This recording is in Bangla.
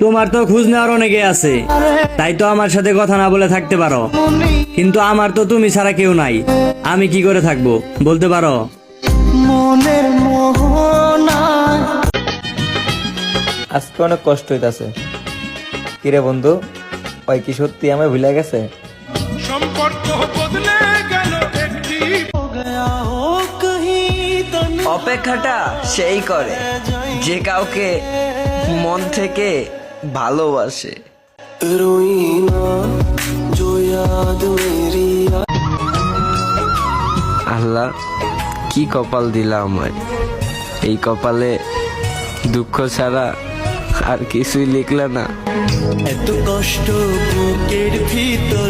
তোমার তো খোঁজ নেওয়ার অনেকে আছে। তাই তো আমার সাথে কথা না বলে থাকতে পারো। কিন্তু আমার তো তুমি ছাড়া কেউ নাই। আমি কি করে থাকব? বলতে পারো? মনের আজকে অনেক কষ্ট হইতাছে। কিরে বন্ধু ওই কি সত্যি আমায় ভুলে গেছে? সম্পর্ক বদলে গেল একটি। গয়া হো কহি তন অপেক্ষাটা সেই করে। যে কাউকে মন থেকে ভালোবাসে। আল্লাহ, কি কপাল দিলা আমার এই কপালে দুঃখ ছাড়া আর কিছুই লিখলে না। এত কষ্ট বুকের ভিতর